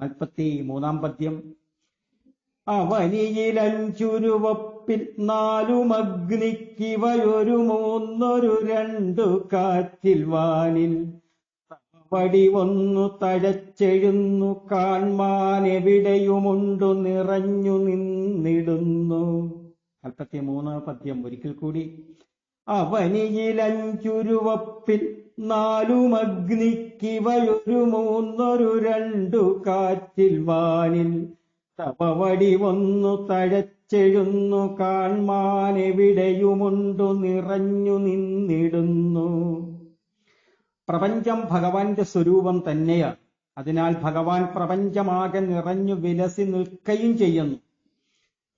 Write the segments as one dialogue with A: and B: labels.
A: നാൽപ്പത്തി മൂന്നാം പദ്യം അവനിയിലഞ്ചുരുവപ്പിൽ നാലുമഗ്നിക്കിവയൊരു മൂന്നൊരു രണ്ടു കാറ്റിൽ വാനിൽ പടി ഒന്നു തഴച്ചെഴുന്നു കാൺമാൻ എവിടെയുമുണ്ടു നിറഞ്ഞു നിന്നിടുന്നു. നാൽപ്പത്തി മൂന്ന് പദ്യം ഒരിക്കൽ കൂടി. അവനിയിലഞ്ചുരുവപ്പിൽ നാലുമഗ്നിക്കിവയൊരു മൂന്നൊരു രണ്ടു കാറ്റിൽ വാനിൽ തപവടി ഒന്നു തഴച്ചെഴുന്നു കാൺമാൻ എവിടെയുമുണ്ടു നിറഞ്ഞു നിന്നിടുന്നു. പ്രപഞ്ചം ഭഗവാന്റെ സ്വരൂപം തന്നെയാണ് അതിനാൽ ഭഗവാൻ പ്രപഞ്ചമാകെ നിറഞ്ഞു വിലസി നിൽക്കുകയും ചെയ്യുന്നു.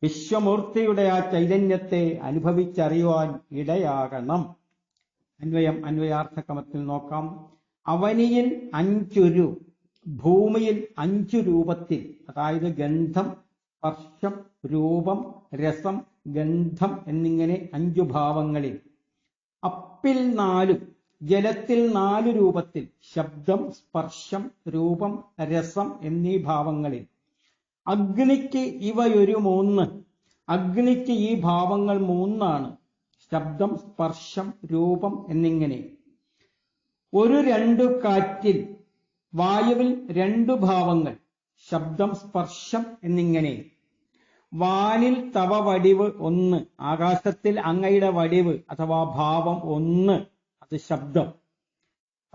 A: വിശ്വമൂർത്തിയുടെ ആ ചൈതന്യത്തെ അനുഭവിച്ചറിയുവാൻ ഇടയാകണം. അന്വയം അന്വയാർത്ഥക്രമത്തിൽ നോക്കാം. അവനിയിൽ അഞ്ചുരു ഭൂമിയിൽ അഞ്ചു രൂപത്തിൽ അതായത് ഗന്ധം സ്പർശം രൂപം രസം ഗന്ധം എന്നിങ്ങനെ അഞ്ചു ഭാവങ്ങളിൽ. അപ്പിൽ നാലു ജലത്തിൽ നാല് രൂപത്തിൽ ശബ്ദം സ്പർശം രൂപം രസം എന്നീ ഭാവങ്ങളിൽ. അഗ്നിക്ക് ഇവയൊരു മൂന്ന്. അഗ്നിക്ക് ഈ ഭാവങ്ങൾ മൂന്നാണ്. ശബ്ദം സ്പർശം രൂപം എന്നിങ്ങനെ. ഒരു രണ്ടു കാറ്റിൽ വായുവിൽ രണ്ടു ഭാവങ്ങൾ ശബ്ദം സ്പർശം എന്നിങ്ങനെ. വാനിൽ തവ വടിവ് ഒന്ന് ആകാശത്തിൽ അങ്ങയുടെ വടിവ് അഥവാ ഭാവം ഒന്ന് അത് ശബ്ദം.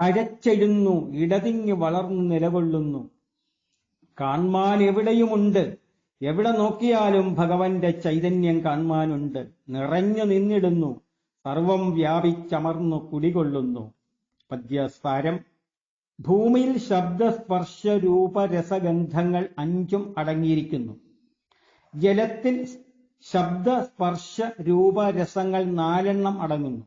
A: തഴച്ചെഴുന്നു ഇടതിങ്ങി വളർന്നു നിലകൊള്ളുന്നു. കാൺമാൻ എവിടെയുമുണ്ട്? എവിടെ നോക്കിയാലും ഭഗവന്റെ ചൈതന്യം കാണുവാനുണ്ട്. നിറഞ്ഞു നിന്നിടുന്നു. സർവം വ്യാപിച്ചമർന്നു കുടികൊള്ളുന്നു. പദ്യസാരം. ഭൂമിയിൽ ശബ്ദസ്പർശ രൂപ രസഗന്ധങ്ങൾ അഞ്ചും അടങ്ങിയിരിക്കുന്നു. ജലത്തിൽ ശബ്ദ സ്പർശ രൂപ രസങ്ങൾ നാലെണ്ണം അടങ്ങുന്നു.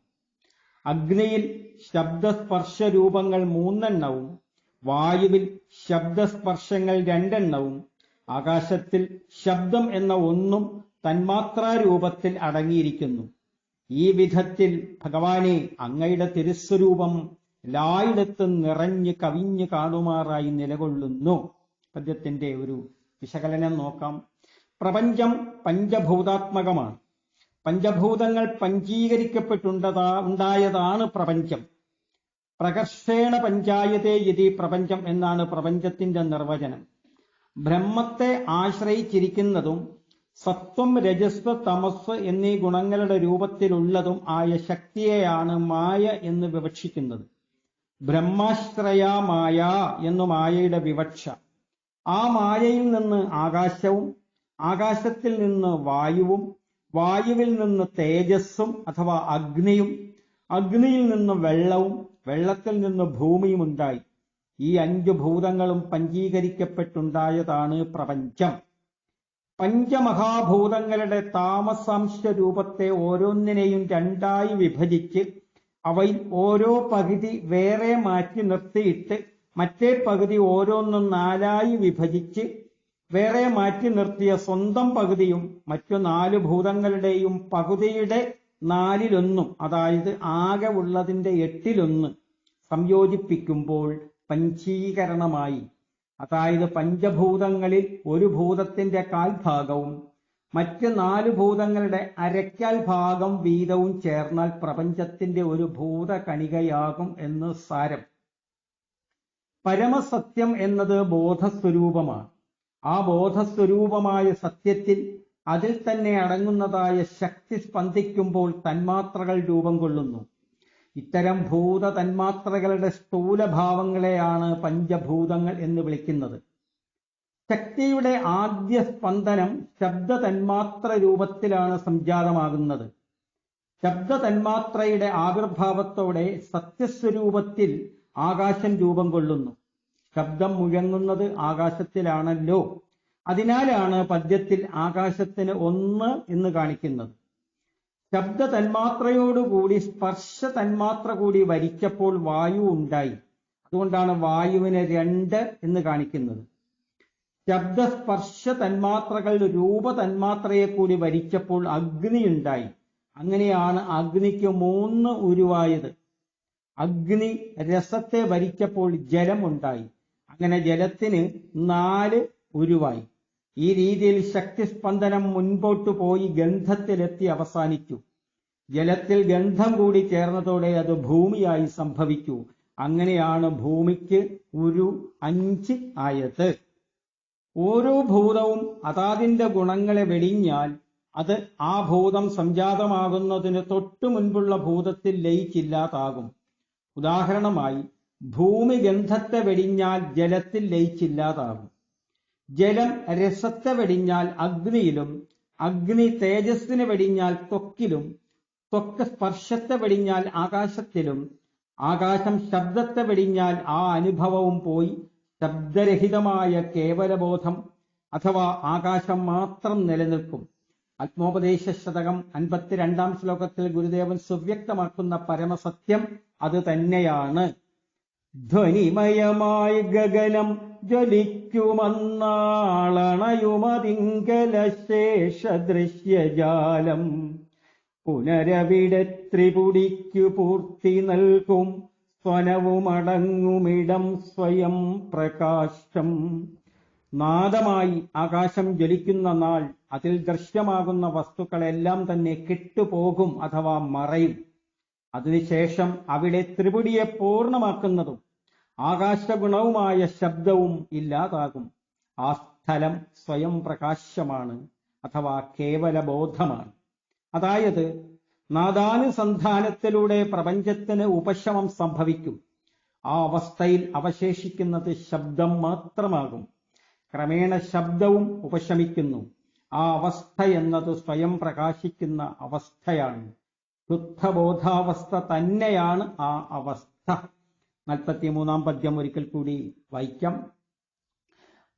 A: അഗ്നിയിൽ ശബ്ദസ്പർശ രൂപങ്ങൾ മൂന്നെണ്ണവും വായുവിൽ ശബ്ദസ്പർശങ്ങൾ രണ്ടെണ്ണവും ആകാശത്തിൽ ശബ്ദം എന്ന ഒന്നും തന്മാത്രാ രൂപത്തിൽ അടങ്ങിയിരിക്കുന്നു. ഈ വിധത്തിൽ ഭഗവാനെ അങ്ങയുടെ തിരുസ്വരൂപം എല്ലായിടത്തും നിറഞ്ഞ് കവിഞ്ഞ് കാണുമാറായി നിലകൊള്ളുന്നു. പദ്യത്തിന്റെ ഒരു വിശകലനം നോക്കാം. പ്രപഞ്ചം പഞ്ചഭൂതാത്മകമാണ്. പഞ്ചഭൂതങ്ങൾ പഞ്ചീകരിക്കപ്പെട്ടുണ്ടതാ ഉണ്ടായതാണ് പ്രപഞ്ചം. പ്രകർഷേണ പഞ്ചായതേ യതി പ്രപഞ്ചം എന്നാണ് പ്രപഞ്ചത്തിന്റെ നിർവചനം. ബ്രഹ്മത്തെ ആശ്രയിച്ചിരിക്കുന്നതും സത്വം രജസ്വ തമസ് എന്നീ ഗുണങ്ങളുടെ രൂപത്തിലുള്ളതും ആയ ശക്തിയെയാണ് മായ എന്ന് വിവക്ഷിക്കുന്നത്. ബ്രഹ്മാശ്രയ മായ എന്നു മായയുടെ വിവക്ഷ. ആ മായയിൽ നിന്ന് ആകാശവും ആകാശത്തിൽ നിന്ന് വായുവും വായുവിൽ നിന്ന് തേജസ്സും അഥവാ അഗ്നിയും അഗ്നിയിൽ നിന്ന് വെള്ളവും വെള്ളത്തിൽ നിന്ന് ഭൂമിയും ഉണ്ടായി. ഈ അഞ്ചു ഭൂതങ്ങളും പഞ്ചീകരിക്കപ്പെട്ടുണ്ടായതാണ് പ്രപഞ്ചം. പഞ്ചമഹാഭൂതങ്ങളുടെ താമസാംശ രൂപത്തെ ഓരോന്നിനെയും രണ്ടായി വിഭജിച്ച് അവയിൽ ഓരോ പകുതി വേറെ മാറ്റി നിർത്തിയിട്ട് മറ്റേ പകുതി ഓരോന്നും നാലായി വിഭജിച്ച് വേറെ മാറ്റി നിർത്തിയ സ്വന്തം പകുതിയും മറ്റു നാല് ഭൂതങ്ങളുടെയും പകുതിയുടെ നാലിലൊന്നും അതായത് ആകെ ഉള്ളതിന്റെ എട്ടിലൊന്ന് സംയോജിപ്പിക്കുമ്പോൾ പഞ്ചീകരണമായി. അതായത് പഞ്ചഭൂതങ്ങളിൽ ഒരു ഭൂതത്തിന്റെ കാൽഭാഗവും മറ്റ് നാല് ഭൂതങ്ങളുടെ അരക്കാൽ ഭാഗം വീതവും ചേർന്നാൽ പ്രപഞ്ചത്തിന്റെ ഒരു ഭൂതകണികയാകും എന്ന് സാരം. പരമസത്യം എന്നത് ബോധസ്വരൂപമാണ്. ആ ബോധസ്വരൂപമായ സത്യത്തിൽ അതിൽ തന്നെ അടങ്ങുന്നതായ ശക്തി സ്പന്ദിക്കുമ്പോൾ തന്മാത്രകൾ രൂപം കൊള്ളുന്നു. ഇത്തരം ഭൂത തന്മാത്രകളുടെ സ്ഥൂലഭാവങ്ങളെയാണ് പഞ്ചഭൂതങ്ങൾ എന്ന് വിളിക്കുന്നത്. ശക്തിയുടെ ആദ്യ സ്പന്ദനം ശബ്ദ തന്മാത്ര രൂപത്തിലാണ് സംജാതമാകുന്നത്. ശബ്ദ തന്മാത്രയുടെ ആവിർഭാവത്തോടെ സത്യസ്വരൂപത്തിൽ ആകാശം രൂപം കൊള്ളുന്നു. ശബ്ദം മുഴങ്ങുന്നത് ആകാശത്തിലാണല്ലോ. അതിനാലാണ് പദ്യത്തിൽ ആകാശത്തിന് ഒന്ന് എന്ന് കാണിക്കുന്നത്. ശബ്ദ തന്മാത്രയോടുകൂടി സ്പർശ തന്മാത്ര കൂടി വരിച്ചപ്പോൾ വായു ഉണ്ടായി. അതുകൊണ്ടാണ് വായുവിനെ രണ്ട് എന്ന് കാണിക്കുന്നത്. ശബ്ദസ്പർശ തന്മാത്രകൾ രൂപ തന്മാത്രയെ കൂടി വരിച്ചപ്പോൾ അഗ്നി ഉണ്ടായി അങ്ങനെയാണ് അഗ്നിക്ക് മൂന്ന് ഉരുവായത്. അഗ്നി രസത്തെ വരിച്ചപ്പോൾ ജലം ഉണ്ടായി അങ്ങനെ ജലത്തിന് നാല് ഉരുവായി. ഈ രീതിയിൽ ശക്തിസ്പന്ദനം മുൻപോട്ടു പോയി ഗന്ധത്തിലെത്തി അവസാനിച്ചു. ജലത്തിൽ ഗന്ധം കൂടി ചേർന്നതോടെ അത് ഭൂമിയായി സംഭവിച്ചു. അങ്ങനെയാണ് ഭൂമിക്ക് ഒരു അഞ്ച് ആയത്. ഓരോ ഭൂതവും അതാതിന്റെ ഗുണങ്ങളെ വെടിഞ്ഞാൽ അത് ആ ഭൂതം സംജാതമാകുന്നതിന് തൊട്ടു മുൻപുള്ള ഭൂതത്തിൽ ലയിച്ചില്ലാതാകും. ഉദാഹരണമായി ഭൂമി ഗന്ധത്തെ വെടിഞ്ഞാൽ ജലത്തിൽ ലയിച്ചില്ലാതാകും. ജലം രസത്തെ വെടിഞ്ഞാൽ അഗ്നിയിലും അഗ്നി തേജസ്സിനെ വെടിഞ്ഞാൽ ത്വക്കിലും ത്വക്ക് സ്പർശത്തെ വെടിഞ്ഞാൽ ആകാശത്തിലും ആകാശം ശബ്ദത്തെ വെടിഞ്ഞാൽ ആ അനുഭവവും പോയി ശബ്ദരഹിതമായ കേവലബോധം അഥവാ ആകാശം മാത്രം നിലനിൽക്കും. ആത്മോപദേശ ശതകം അൻപത്തിരണ്ടാം ശ്ലോകത്തിൽ ഗുരുദേവൻ സുവ്യക്തമാക്കുന്ന പരമസത്യം അത് തന്നെയാണ്. ധ്വനിമയമായി ഗഗനം ജ്വലിക്കുമന്നാളണയുമതിങ്കല ദൃശ്യജാലം പുനരവിടെ ത്രിപുടിക്കു പൂർത്തി നൽകും സ്വനവുമടങ്ങുമിടം സ്വയം പ്രകാശം. നാദമായി ആകാശം ജ്വലിക്കുന്ന നാൾ അതിൽ ദൃശ്യമാകുന്ന വസ്തുക്കളെല്ലാം തന്നെ കെട്ടുപോകും അഥവാ മറയും. അതിനുശേഷം അവിടെ ത്രിപുടിയെ പൂർണമാക്കുന്നതും ആകാശഗുണവുമായ ശബ്ദവും ഇല്ലാതാകും. ആ സ്ഥലം സ്വയം പ്രകാശമാണ് അഥവാ കേവല ബോധമാണ് അതായത് നാദാനുസന്ധാനത്തിലൂടെ പ്രപഞ്ചത്തിന് ഉപശമം സംഭവിക്കും. ആ അവസ്ഥയിൽ അവശേഷിക്കുന്നത് ശബ്ദം മാത്രമാകും. ക്രമേണ ശബ്ദവും ഉപശമിക്കുന്നു. ആ അവസ്ഥ എന്നത് സ്വയം പ്രകാശിക്കുന്ന അവസ്ഥയാണ്. ശുദ്ധബോധാവസ്ഥ തന്നെയാണ് ആ അവസ്ഥ. നാൽപ്പത്തിമൂന്നാം പദ്യം ഒരിക്കൽ കൂടി വായിക്കാം.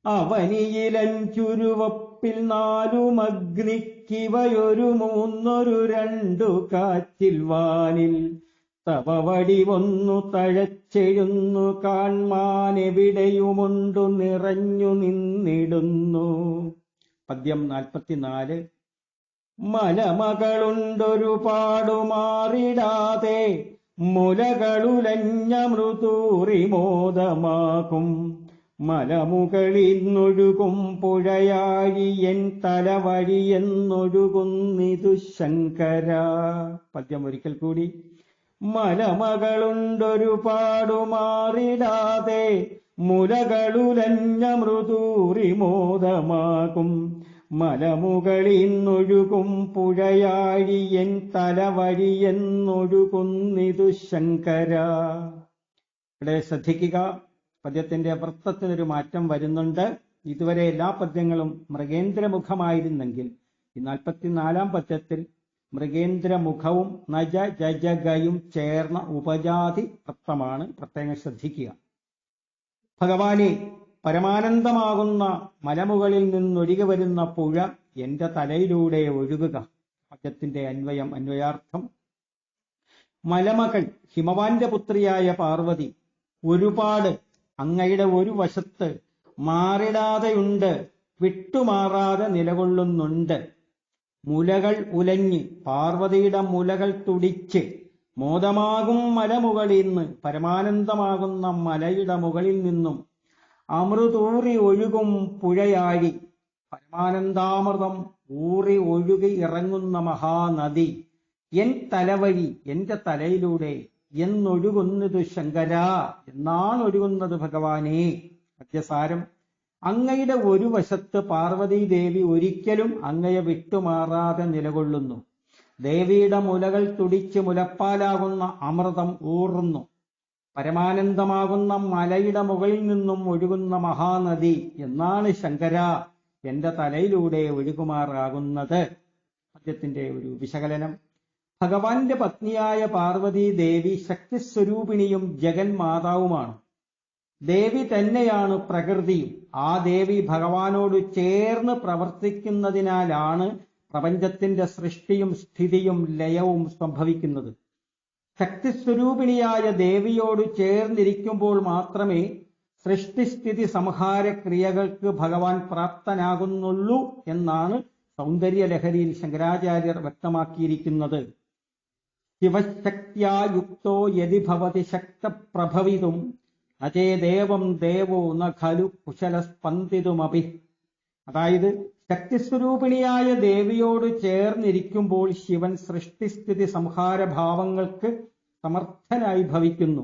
A: അവനിയിലഞ്ചുരുവപ്പിൽ നാലുമഗ്നിക്കിവയൊരു മൂന്നൊരു രണ്ടു കാറ്റിൽ വാനിൽ. തവവടി ഒന്നു തഴച്ചെഴുന്നു കാൺമാനെവിടെയുമുണ്ടു നിറഞ്ഞു നിന്നിടുന്നു. പദ്യം നാൽപ്പത്തിനാല്. മലമകളുണ്ടൊരു മാറിടാതെ മുലകളുലഞ്ഞ മൃതൂറി മോദമാകും മലമുകളിന്നൊഴുകും പുഴയാഴി എൻ തലവഴിയെന്നൊഴുകുന്നിതു ശങ്കര. പദ്യം ഒരിക്കൽ കൂടി. മലമകളുണ്ടൊരുപാടു മാറിടാതെ മുലകളുലഞ്ഞ മൃതൂറി മോദമാകും മലമുകളിന്നൊഴുകും പുഴയാഴിയൻ തലവഴിയെന്നൊഴുകുന്നിതു ശങ്കര. ഇവിടെ ശ്രദ്ധിക്കുക പദ്യത്തിന്റെ വൃത്തത്തിനൊരു മാറ്റം വരുന്നുണ്ട്. ഇതുവരെ എല്ലാ പദ്യങ്ങളും മൃഗേന്ദ്രമുഖമായിരുന്നെങ്കിൽ ഈ നാൽപ്പത്തിനാലാം പദ്യത്തിൽ മൃഗേന്ദ്രമുഖവും നജ ജജഗയും ചേർന്ന ഉപജാതി വൃത്തമാണ്. പ്രത്യേകം ശ്രദ്ധിക്കുക. ഭഗവാനെ പരമാനന്ദമാകുന്ന മലമുകളിൽ നിന്നൊഴുകി വരുന്ന പുഴ എന്റെ തലയിലൂടെ ഒഴുകുക. പദ്യത്തിന്റെ അന്വയം അന്വയാർത്ഥം. മലമകൾ ഹിമവാന്റെ പുത്രിയായ പാർവതി ഒരുപാട് അങ്ങയുടെ ഒരു വശത്ത് മാറിടാതെയുണ്ട് വിട്ടുമാറാതെ നിലകൊള്ളുന്നുണ്ട്. മുലകൾ ഉലഞ്ഞ് പാർവതിയുടെ മുലകൾ തുടിച്ച് മോദമാകും മലമുകളിൽ നിന്ന് പരമാനന്ദമാകുന്ന മലയുടെ മുകളിൽ നിന്നും അമൃതൂറി ഒഴുകും പുഴയാഴി. പരമാനന്ദാമൃതം ഊറി ഒഴുകി ഇറങ്ങുന്ന മഹാനദി. എൻ തലവഴി എന്റെ തലയിലൂടെ എന്നൊഴുകുന്നത് ശങ്കര. എന്നാണ് ഒഴുകുന്നത് ഭഗവാനെ. അത്യസാരം അങ്ങയുടെ ഒരു വശത്ത് പാർവതി ദേവി ഒരിക്കലും അങ്ങയെ വിട്ടുമാറാതെ നിലകൊള്ളുന്നു. ദേവിയുടെ മുലകൾ തുടിച്ച് മുലപ്പാലാകുന്ന അമൃതം ഊറുന്നു പരമാനന്ദമാകുന്ന മലയുടെ മുകളിൽ നിന്നും ഒഴുകുന്ന മഹാനദി എന്നാണ് ശങ്കര എന്റെ തലയിലൂടെ ഒഴുകുമാറാകുന്നത്. പദ്യത്തിന്റെ ഒരു വിശകലനം. ഭഗവാന്റെ പത്നിയായ പാർവതി ദേവി ശക്തിസ്വരൂപിണിയും ജഗന്മാതാവുമാണ് ദേവി തന്നെയാണ് പ്രകൃതിയും. ആ ദേവി ഭഗവാനോട് ചേർന്ന് പ്രവർത്തിക്കുന്നതിനാലാണ് പ്രപഞ്ചത്തിന്റെ സൃഷ്ടിയും സ്ഥിതിയും ലയവും സംഭവിക്കുന്നത്. ശക്തിസ്വരൂപിണിയായ ദേവിയോട് ചേർന്നിരിക്കുമ്പോൾ മാത്രമേ സൃഷ്ടിസ്ഥിതി സംഹാര ക്രിയകൾക്ക് ഭഗവാൻ പ്രാപ്തനാകുന്നുള്ളൂ എന്നാണ് സൗന്ദര്യലഹരിയിൽ ശങ്കരാചാര്യർ വ്യക്തമാക്കിയിരിക്കുന്നത്. ശിവശക്തിയാ യുക്തോ യതി ഭവതി ശക്തപ്രഭവിതും അതേ ദേവം ദേവോ ന ഖലു കുശലസ്പന്ദിതുമപി. അതായത് ശക്തിസ്വരൂപിണിയായ ദേവിയോട് ചേർന്നിരിക്കുമ്പോൾ ശിവൻ സൃഷ്ടിസ്ഥിതി സംഹാര ഭാവങ്ങൾക്ക് സമർത്ഥനായി ഭവിക്കുന്നു.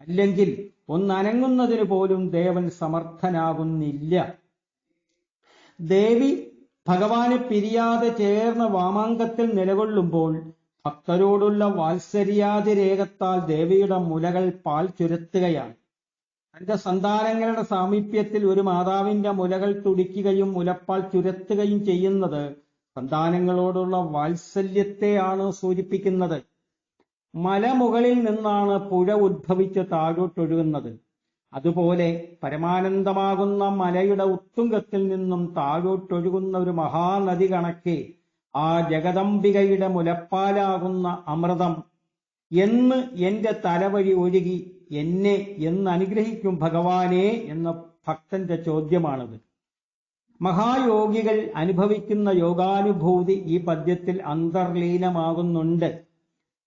A: അല്ലെങ്കിൽ ഒന്നനങ്ങുന്നതിന് പോലും ദേവൻ സമർത്ഥനാകുന്നില്ല. ദേവി ഭഗവാനെ പിരിയാതെ ചേർന്ന വാമാങ്കത്തിൽ നിലകൊള്ളുമ്പോൾ ഭക്തരോടുള്ള വാത്സര്യാതിരേകത്താൽ ദേവിയുടെ മുലകൾ പാൽ ചുരത്തുകയാണ്. തന്റെ സന്താനങ്ങളുടെ സാമീപ്യത്തിൽ ഒരു മാതാവിന്റെ മുലകൾ തുടിക്കുകയും മുലപ്പാൽ ചുരത്തുകയും ചെയ്യുന്നത് സന്താനങ്ങളോടുള്ള വാത്സല്യത്തെയാണ് സൂചിപ്പിക്കുന്നത്. മലമുകളിൽ നിന്നാണ് പുഴ ഉദ്ഭവിച്ച് താഴോട്ടൊഴുകുന്നത്. അതുപോലെ പരമാനന്ദമാകുന്ന മലയുടെ ഉത്തുംഗത്തിൽ നിന്നും താഴോട്ടൊഴുകുന്ന ഒരു മഹാനദി കണക്കെ ആ ജഗദംബികയുടെ മുലപ്പാലാകുന്ന അമൃതം എന്ന് എന്റെ തലവഴി ഒഴുകി എന്നെ എന്ന് അനുഗ്രഹിക്കും ഭഗവാനെ എന്ന ഭക്തന്റെ ചോദ്യമാണത്. മഹായോഗികൾ അനുഭവിക്കുന്ന യോഗാനുഭൂതി ഈ പദ്യത്തിൽ അന്തർലീനമാകുന്നുണ്ട്.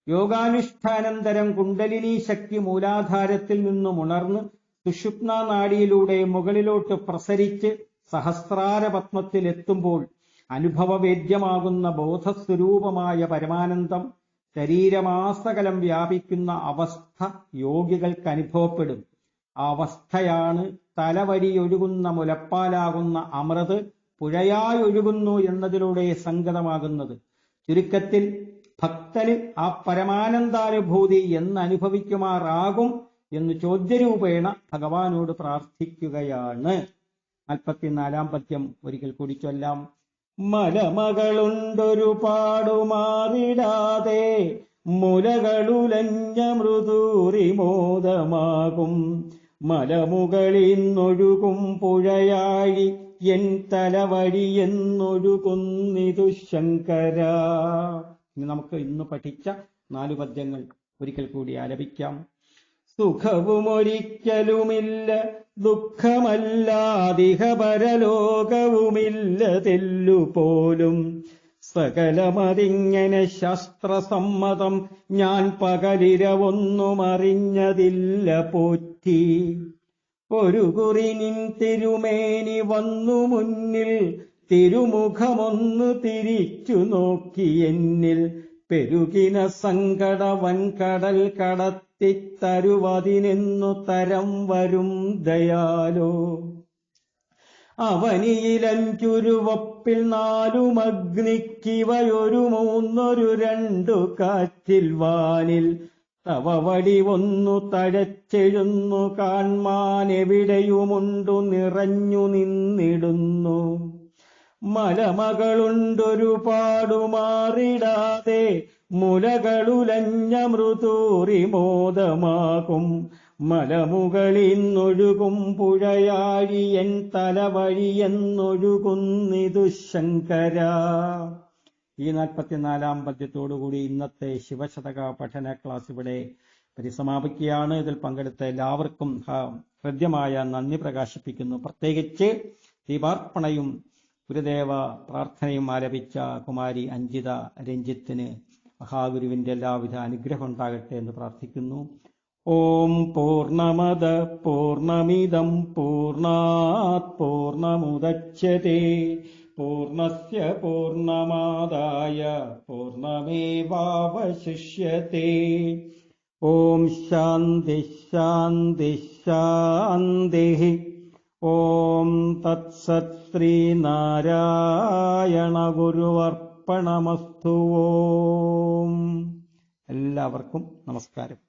A: യോഗാനുഷ്ഠാനന്തരം കുണ്ടലിനി ശക്തി മൂലാധാരത്തിൽ നിന്നും ഉണർന്ന് സുഷുപ്ന നാടിയിലൂടെ മുകളിലോട്ട് പ്രസരിച്ച് സഹസ്രാര പത്മത്തിൽ എത്തുമ്പോൾ അനുഭവവേദ്യമാകുന്ന ബോധസ്വരൂപമായ പരമാനന്ദം ശരീരമാസകലം വ്യാപിക്കുന്ന അവസ്ഥ യോഗികൾക്ക് അനുഭവപ്പെടും ആ അവസ്ഥയാണ് തലവരിയൊഴുകുന്ന മുലപ്പാലാകുന്ന അമൃത് പുഴയായി ഒഴുകുന്നു എന്നതിലൂടെ സംഗതമാകുന്നത്. ചുരുക്കത്തിൽ ഭക്തന് ആ പരമാനന്ദാനുഭൂതി എന്ന് അനുഭവിക്കുമാറാകും എന്ന് ചോദ്യരൂപേണ ഭഗവാനോട് പ്രാർത്ഥിക്കുകയാണ്. നാൽപ്പത്തിനാലാം പദ്യം ഒരിക്കൽ കൂടി ചൊല്ലാം. മലമകളുണ്ടൊരു പാടുമാറിടാതെ മുലകളുലഞ്ഞ മൃദൂറി മോദമാകും മലമുകളിന്നൊഴുകും പുഴയാഴി എൻ തലവഴിയെന്നൊഴുകുന്നിതു ശങ്കര. ഇനി നമുക്ക് ഇന്ന് പഠിച്ച നാല് പദ്യങ്ങൾ ഒരിക്കൽ കൂടി ആലപിക്കാം. സുഖവുമൊരിക്കലുമില്ല ദുഃഖമല്ലാതിഹ പരലോകവുമില്ല തെല്ലുപോലും സകലമതിങ്ങനെ ശാസ്ത്രസമ്മതം ഞാൻ പകലിരവൊന്നുമറിഞ്ഞതില്ല പോറ്റി. ഒരു കുറിനിൻ തിരുമേനി വന്നു മുന്നിൽ തിരുമുഖമൊന്നു തിരിച്ചു നോക്കി എന്നിൽ. പെരുകിന സങ്കട വൻകടൽ കടത്തിത്തരുവതിനെന്നു തരം വരും ദയാലോ. അവനിയിലഞ്ചുരുവപ്പിൽ നാലുമഗ്നിക്കിവയൊരു മൂന്നൊരു രണ്ടു കാറ്റിൽ വാനിൽ. തവ ഒന്നു തഴച്ചെഴുന്നു കാൺമാനെവിടെയുമുണ്ടു നിറഞ്ഞു നിന്നിടുന്നു. മലമകളുണ്ടൊരുപാടു പാടുമാറിടാതെ മുലകളുലഞ്ഞ മൃദൂറി മോദമാകും മലമുകളിന്നൊഴുകും പുഴയാഴിയൻ തലവഴിയെന്നൊഴുകുന്നിതു ശങ്കര. ഈ നാൽപ്പത്തിനാലാം പദ്യത്തോടുകൂടി ഇന്നത്തെ ശിവശതക പഠന ക്ലാസ് ഇവിടെ പരിസമാപിക്കുകയാണ്. ഇതിൽ പങ്കെടുത്ത എല്ലാവർക്കും ഹൃദ്യമായ നന്ദി പ്രകാശിപ്പിക്കുന്നു. പ്രത്യേകിച്ച് ദീപാർപ്പണയും ഗുരുദേവ പ്രാർത്ഥനയും ആലപിച്ച കുമാരി അഞ്ജിത രഞ്ജിത്തിന് മഹാഗുരുവിന്റെ എല്ലാവിധ അനുഗ്രഹം ഉണ്ടാകട്ടെ എന്ന് പ്രാർത്ഥിക്കുന്നു. ഓം പൂർണമത പൂർണമിതം പൂർണാത് പൂർണമുദച്ഛതേ. പൂർണസ് പൂർണമാദായ പൂർണമേവാവശിഷ്യത്തെ ഓം ശാന്തി ശാന്തി ശാന്തി. ഓം തത്സത് ശ്രീനാരായണ ഗുരുവർപ്പണമസ്തു ഓം. എല്ലാവർക്കും നമസ്കാരം.